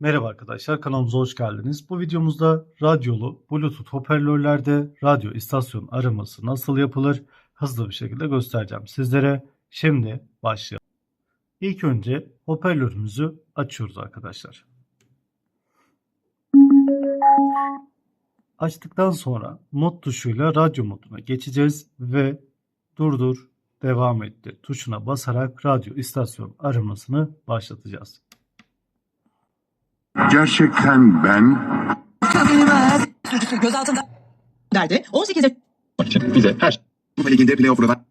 Merhaba arkadaşlar kanalımıza hoş geldiniz. Bu videomuzda radyolu Bluetooth hoparlörlerde radyo istasyon araması nasıl yapılır hızlı bir şekilde göstereceğim sizlere. Şimdi başlayalım. İlk önce hoparlörümüzü açıyoruz arkadaşlar. Açtıktan sonra mod tuşuyla radyo moduna geçeceğiz ve durdur devam etti tuşuna basarak radyo istasyon aramasını başlatacağız. Gerçekten ben gözaltında derdi. 18 yaş- için bize her. Bu liginde playoff rövan.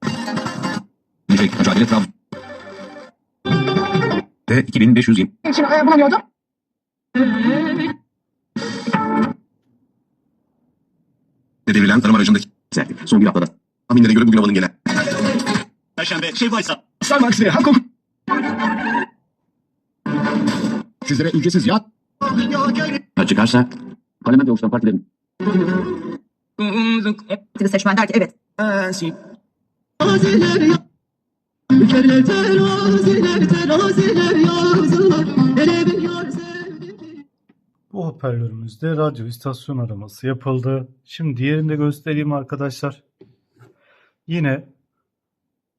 Gelecek mücadele tam. Ve 2520. için bulamıyordum. Devrilen tarım aracındaki. Son bir haftada. Tahminlere göre bugün havanın gelen. Perşembe Şevvalsa. Starbucks ve Hankook. Sizlere ücretsiz yat. Çıkarsa parlamento oluşan partilerin. Sizi seçmen der ki evet. Teraziler ya Mükerrer teraziler teraziler yazılar Hele bir yar sevdim Bu hoparlörümüzde radyo istasyon araması yapıldı. Şimdi diğerini de göstereyim arkadaşlar. Yine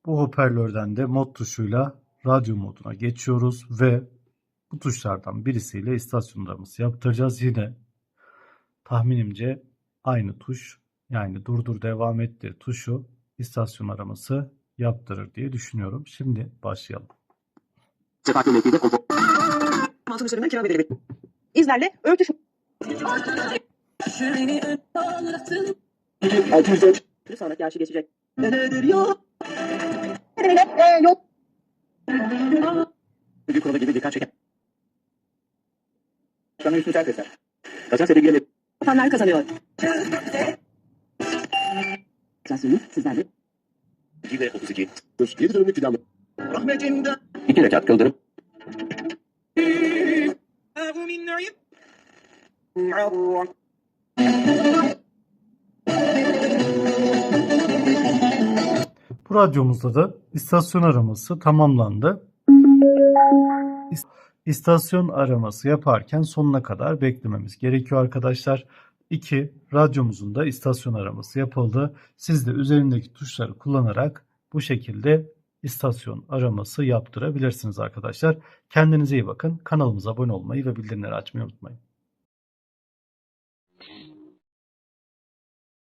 bu hoparlörden de mod tuşuyla radyo moduna geçiyoruz ve bu tuşlardan birisiyle istasyon araması yaptıracağız. Yine tahminimce aynı tuş yani durdur devam ettir tuşu istasyon araması yaptırır diye düşünüyorum. Şimdi başlayalım. Sefahatli mevkide kontrol. Mantın üzerinden kira bedeli. İzlerle örtüş. 604. Bir sonraki yaşı geçecek. Büyük konuda gibi dikkat çeken. Sana üstün sen sesler. Kaçan sevgiyle Vatanlar kazanıyor. Klasörü sizlerle. 2 ve 32. Dur, geri dönümlük fidanlı. Rahmetinden. 2 rekat kıldırıp Bu radyomuzda da istasyon araması tamamlandı. İs- İstasyon araması yaparken sonuna kadar beklememiz gerekiyor arkadaşlar. 2. Radyomuzun da istasyon araması yapıldı. Siz de üzerindeki tuşları kullanarak bu şekilde istasyon araması yaptırabilirsiniz arkadaşlar. Kendinize iyi bakın. Kanalımıza abone olmayı ve bildirimleri açmayı unutmayın.